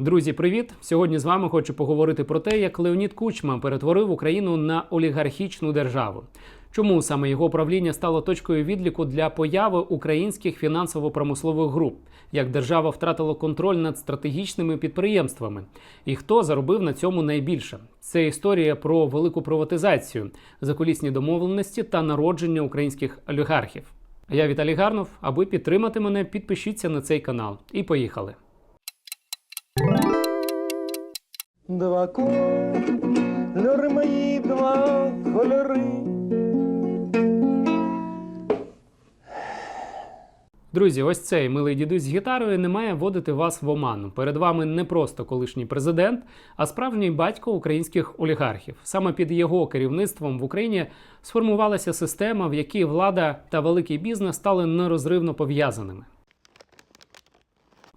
Друзі, привіт! Сьогодні з вами хочу поговорити про те, як Леонід Кучма перетворив Україну на олігархічну державу. Чому саме його правління стало точкою відліку для появи українських фінансово-промислових груп, як держава втратила контроль над стратегічними підприємствами, і хто заробив на цьому найбільше? Це історія про велику приватизацію, закулісні домовленості та народження українських олігархів. Я Віталій Гарнов. Аби підтримати мене, підпишіться на цей канал. І поїхали. Два кольори мої, два кольори. Друзі, ось цей милий дідусь з гітарою не має вводити вас в оману. Перед вами не просто колишній президент, а справжній батько українських олігархів. Саме під його керівництвом в Україні сформувалася система, в якій влада та великий бізнес стали нерозривно пов'язаними.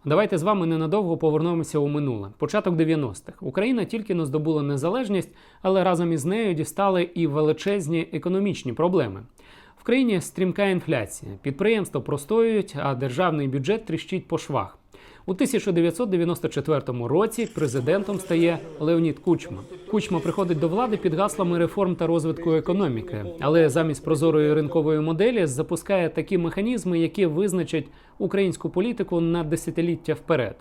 Давайте з вами ненадовго повернемося у минуле. Початок 90-х. Україна тільки не здобула незалежність, але разом із нею дістали і величезні економічні проблеми. В країні стрімка інфляція, підприємства простоюють, а державний бюджет тріщить по швах. У 1994 році президентом стає Леонід Кучма. Кучма приходить до влади під гаслами реформ та розвитку економіки, але замість прозорої ринкової моделі запускає такі механізми, які визначать українську політику на десятиліття вперед.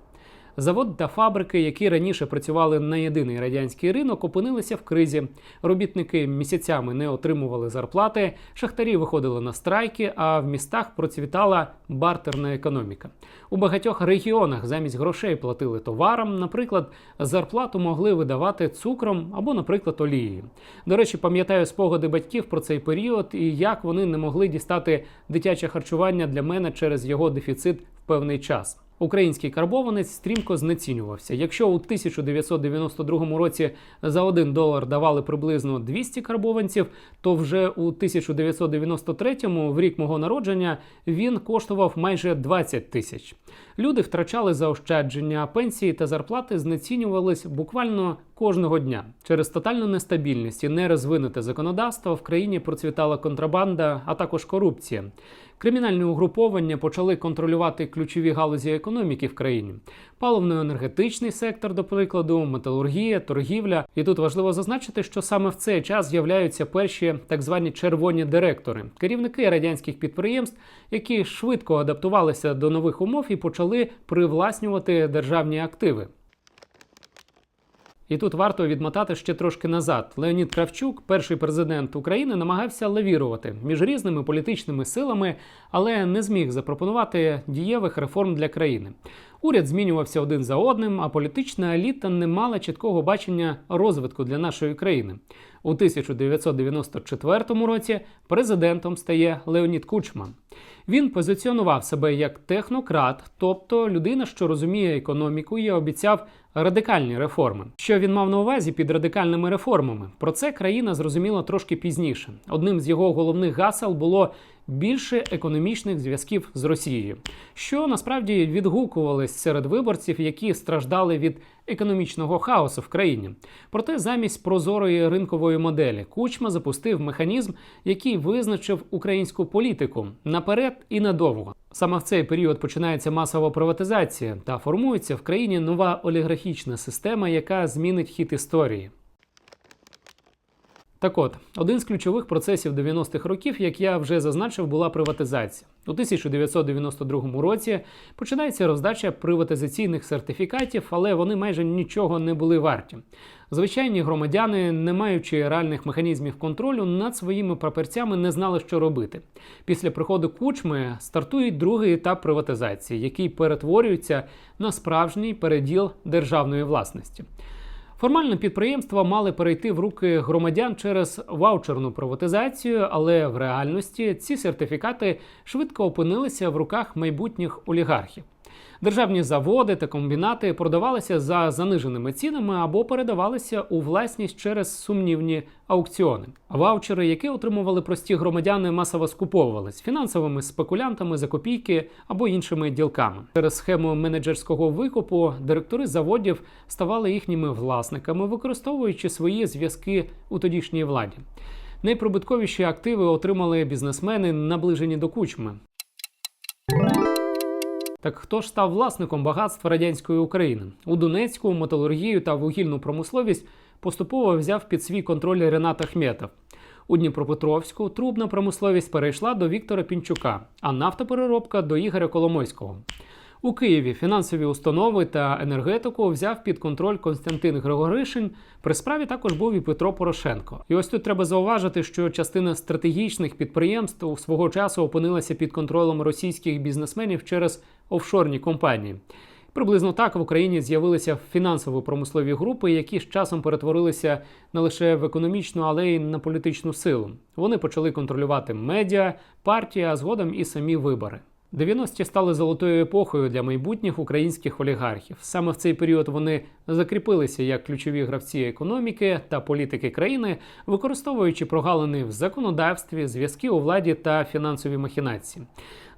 Завод та фабрики, які раніше працювали на єдиний радянський ринок, опинилися в кризі. Робітники місяцями не отримували зарплати, шахтарі виходили на страйки, а в містах процвітала бартерна економіка. У багатьох регіонах замість грошей платили товарам. Наприклад, зарплату могли видавати цукром або, наприклад, олією. До речі, пам'ятаю спогади батьків про цей період і як вони не могли дістати дитяче харчування для мене через його дефіцит в певний час. Український карбованець стрімко знецінювався. Якщо у 1992 році за 1 долар давали приблизно 200 карбованців, то вже у 1993 в рік мого народження він коштував майже 20 тисяч. Люди втрачали заощадження, пенсії та зарплати знецінювались буквально кожного дня. Через тотальну нестабільність і нерозвинуте законодавство в країні процвітала контрабанда, а також корупція. Кримінальні угруповання почали контролювати ключові галузі економіки в країні: паливно-енергетичний сектор, до прикладу, металургія, торгівля. І тут важливо зазначити, що саме в цей час з'являються перші так звані червоні директори, керівники радянських підприємств, які швидко адаптувалися до нових умов і почали привласнювати державні активи. І тут варто відмотати ще трошки назад. Леонід Кравчук, перший президент України, намагався лавірувати між різними політичними силами, але не зміг запропонувати дієвих реформ для країни. Уряд змінювався один за одним, а політична еліта не мала чіткого бачення розвитку для нашої країни. У 1994 році президентом стає Леонід Кучма. Він позиціонував себе як технократ, тобто людина, що розуміє економіку, і обіцяв радикальні реформи. Що він мав на увазі під радикальними реформами? Про це країна зрозуміла трошки пізніше. Одним з його головних гасел було більше економічних зв'язків з Росією, що насправді відгукувались серед виборців, які страждали від економічного хаосу в країні. Проте замість прозорої ринкової моделі Кучма запустив механізм, який визначив українську політику наперед і надовго. Саме в цей період починається масова приватизація та формується в країні нова олігархічна система, яка змінить хід історії. Так от, один з ключових процесів 90-х років, як я вже зазначив, була приватизація. У 1992 році починається роздача приватизаційних сертифікатів, але вони майже нічого не були варті. Звичайні громадяни, не маючи реальних механізмів контролю, над своїми паперцями не знали, що робити. Після приходу кучми стартує другий етап приватизації, який перетворюється на справжній переділ державної власності. Формально підприємства мали перейти в руки громадян через ваучерну приватизацію, але в реальності ці сертифікати швидко опинилися в руках майбутніх олігархів. Державні заводи та комбінати продавалися за заниженими цінами або передавалися у власність через сумнівні аукціони. Ваучери, які отримували прості громадяни, масово скуповувались фінансовими спекулянтами за копійки або іншими ділками. Через схему менеджерського викупу директори заводів ставали їхніми власниками, використовуючи свої зв'язки у тодішній владі. Найприбутковіші активи отримали бізнесмени, наближені до кучми. Так хто ж став власником багатства радянської України? У Донецьку металургію та вугільну промисловість поступово взяв під свій контроль Ренат Ахметов. У Дніпропетровську трубна промисловість перейшла до Віктора Пінчука, а нафтопереробка до Ігоря Коломойського. У Києві фінансові установи та енергетику взяв під контроль Константин Григоришин. При справі також був і Петро Порошенко. І ось тут треба зауважити, що частина стратегічних підприємств свого часу опинилася під контролем російських бізнесменів через офшорні компанії. Приблизно так в Україні з'явилися фінансово-промислові групи, які з часом перетворилися не лише в економічну, але й на політичну силу. Вони почали контролювати медіа, партії, а згодом і самі вибори. 90-ті стали золотою епохою для майбутніх українських олігархів. Саме в цей період вони закріпилися як ключові гравці економіки та політики країни, використовуючи прогалини в законодавстві, зв'язки у владі та фінансові махінації.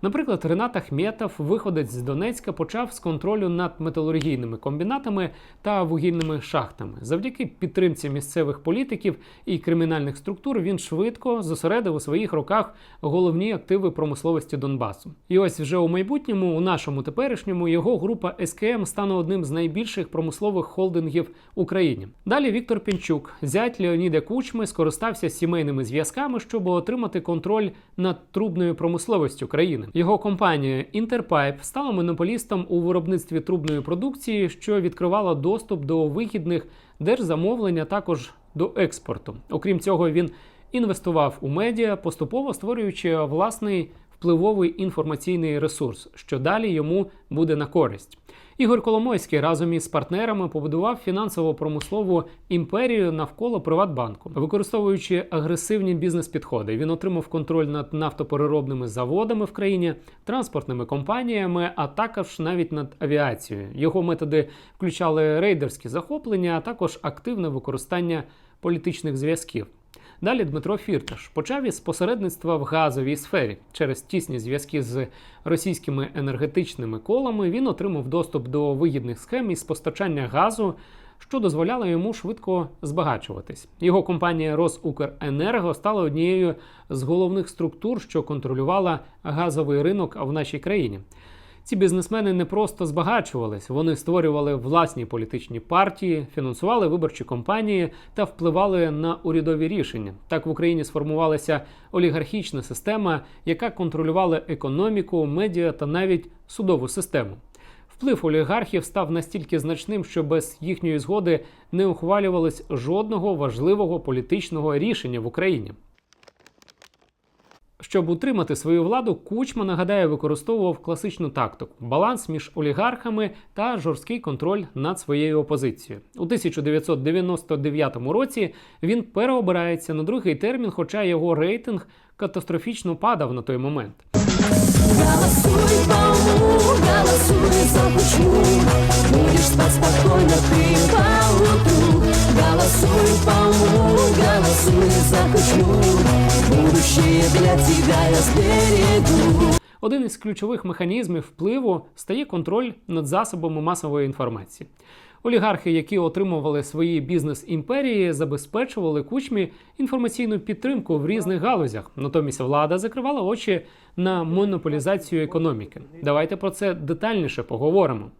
Наприклад, Ренат Ахметов, виходець з Донецька, почав з контролю над металургійними комбінатами та вугільними шахтами. Завдяки підтримці місцевих політиків і кримінальних структур він швидко зосередив у своїх руках головні активи промисловості Донбасу. І ось вже у майбутньому, у нашому теперішньому, його група СКМ стане одним з найбільших промислових холдингів в Україні. Далі Віктор Пінчук, зять Леоніда Кучми, скористався сімейними зв'язками, щоб отримати контроль над трубною промисловістю країни. Його компанія Інтерпайп стала монополістом у виробництві трубної продукції, що відкривала доступ до вигідних держзамовлення, також до експорту. Окрім цього, він інвестував у медіа, поступово створюючи власний впливовий інформаційний ресурс, що далі йому буде на користь. Ігор Коломойський разом із партнерами побудував фінансово-промислову імперію навколо Приватбанку, використовуючи агресивні бізнес-підходи. Він отримав контроль над нафтопереробними заводами в країні, транспортними компаніями, а також навіть над авіацією. Його методи включали рейдерські захоплення, а також активне використання політичних зв'язків. Далі Дмитро Фірташ почав із посередництва в газовій сфері. Через тісні зв'язки з російськими енергетичними колами він отримав доступ до вигідних схем із постачання газу, що дозволяло йому швидко збагачуватись. Його компанія Росукренерго стала однією з головних структур, що контролювала газовий ринок в нашій країні. Ці бізнесмени не просто збагачувались, вони створювали власні політичні партії, фінансували виборчі кампанії та впливали на урядові рішення. Так в Україні сформувалася олігархічна система, яка контролювала економіку, медіа та навіть судову систему. Вплив олігархів став настільки значним, що без їхньої згоди не ухвалювалось жодного важливого політичного рішення в Україні. Щоб утримати свою владу, Кучма нагадаю використовував класичну тактику: баланс між олігархами та жорсткий контроль над своєю опозицією. У 1999 році він переобирається на другий термін, хоча його рейтинг катастрофічно падав на той момент. Голосуй по голосуй Кучму Будешь спать для тебя я сберегу Один із ключових механізмів впливу стає контроль над засобами масової інформації. Олігархи, які отримували свої бізнес-імперії, забезпечували кучмі інформаційну підтримку в різних галузях. Натомість влада закривала очі на монополізацію економіки. Давайте про це детальніше поговоримо.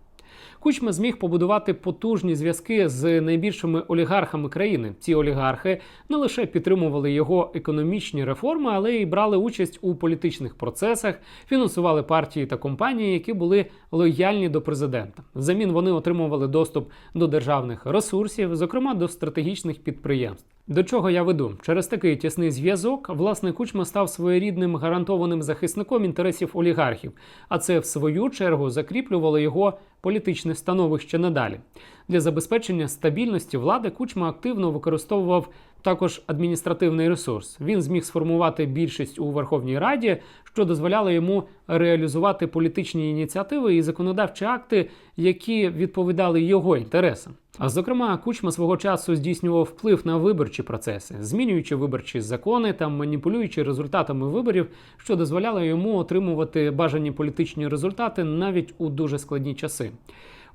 Кучма зміг побудувати потужні зв'язки з найбільшими олігархами країни. Ці олігархи не лише підтримували його економічні реформи, але й брали участь у політичних процесах, фінансували партії та компанії, які були лояльні до президента. Взамін вони отримували доступ до державних ресурсів, зокрема до стратегічних підприємств. До чого я веду? Через такий тісний зв'язок власне кучма став своєрідним гарантованим захисником інтересів олігархів, а це в свою чергу закріплювало його політичне становище надалі. Для забезпечення стабільності влади кучма активно використовував також адміністративний ресурс. Він зміг сформувати більшість у Верховній Раді, що дозволяло йому реалізувати політичні ініціативи і законодавчі акти, які відповідали його інтересам. А зокрема, Кучма свого часу здійснював вплив на виборчі процеси, змінюючи виборчі закони та маніпулюючи результатами виборів, що дозволяло йому отримувати бажані політичні результати навіть у дуже складні часи.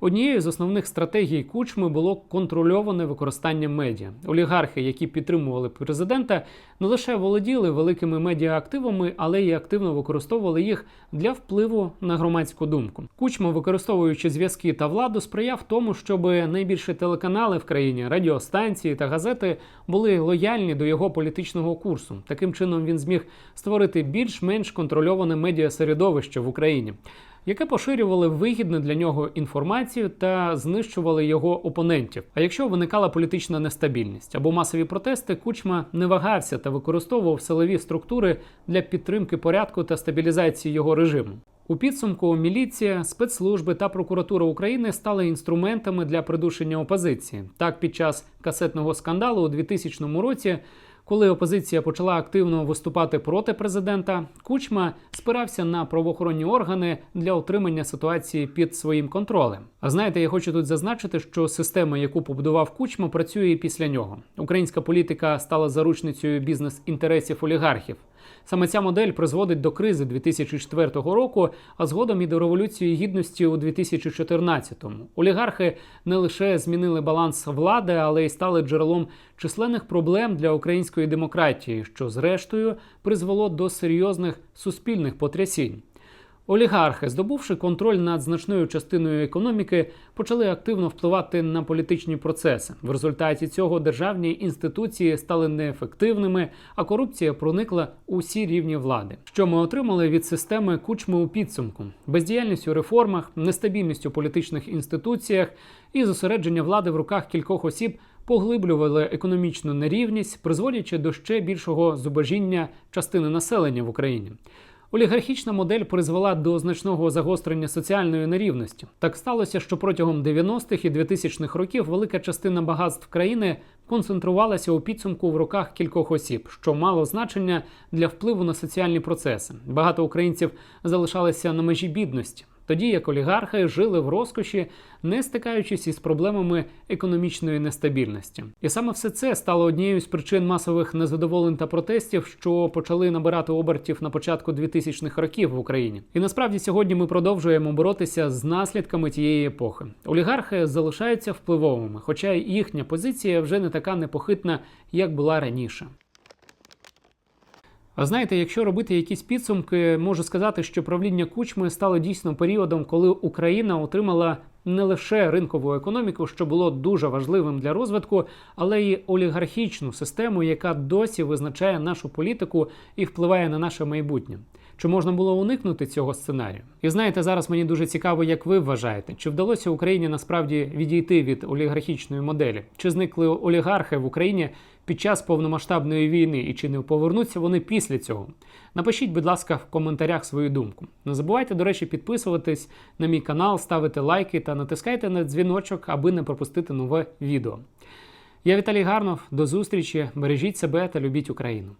Однією з основних стратегій кучми було контрольоване використання медіа. Олігархи, які підтримували президента, не лише володіли великими медіаактивами, але й активно використовували їх для впливу на громадську думку. Кучма, використовуючи зв'язки та владу, сприяв тому, щоб найбільші телеканали в країні, радіостанції та газети були лояльні до його політичного курсу. Таким чином він зміг створити більш-менш контрольоване медіасередовище в Україні яке поширювали вигідну для нього інформацію та знищували його опонентів. А якщо виникала політична нестабільність або масові протести, кучма не вагався та використовував силові структури для підтримки порядку та стабілізації його режиму. У підсумку міліція, спецслужби та прокуратура України стали інструментами для придушення опозиції. Так, під час касетного скандалу у 2000 році коли опозиція почала активно виступати проти президента, Кучма спирався на правоохоронні органи для отримання ситуації під своїм контролем. А знаєте, я хочу тут зазначити, що система, яку побудував Кучма, працює і після нього. Українська політика стала заручницею бізнес-інтересів олігархів. Саме ця модель призводить до кризи 2004 року, а згодом і до революції гідності у 2014-му. Олігархи не лише змінили баланс влади, але й стали джерелом численних проблем для української демократії, що зрештою призвело до серйозних суспільних потрясінь. Олігархи, здобувши контроль над значною частиною економіки, почали активно впливати на політичні процеси. В результаті цього державні інституції стали неефективними, а корупція проникла у всі рівні влади. Що ми отримали від системи кучми у підсумку: бездіяльність у реформах, нестабільність у політичних інституціях і зосередження влади в руках кількох осіб. Поглиблювали економічну нерівність, призводячи до ще більшого зубожіння частини населення в Україні. Олігархічна модель призвела до значного загострення соціальної нерівності. Так сталося, що протягом 90-х і 2000-х років велика частина багатств країни концентрувалася у підсумку в руках кількох осіб, що мало значення для впливу на соціальні процеси. Багато українців залишалися на межі бідності тоді як олігархи жили в розкоші, не стикаючись із проблемами економічної нестабільності. І саме все це стало однією з причин масових незадоволень та протестів, що почали набирати обертів на початку 2000-х років в Україні. І насправді сьогодні ми продовжуємо боротися з наслідками тієї епохи. Олігархи залишаються впливовими, хоча їхня позиція вже не така непохитна, як була раніше. Знаєте, якщо робити якісь підсумки, можу сказати, що правління кучми стало дійсно періодом, коли Україна отримала не лише ринкову економіку, що було дуже важливим для розвитку, але й олігархічну систему, яка досі визначає нашу політику і впливає на наше майбутнє. Чи можна було уникнути цього сценарію? І знаєте, зараз мені дуже цікаво, як ви вважаєте, чи вдалося Україні насправді відійти від олігархічної моделі? Чи зникли олігархи в Україні під час повномасштабної війни і чи не повернуться вони після цього? Напишіть, будь ласка, в коментарях свою думку. Не забувайте, до речі, підписуватись на мій канал, ставити лайки та натискайте на дзвіночок, аби не пропустити нове відео. Я Віталій Гарнов. До зустрічі. Бережіть себе та любіть Україну.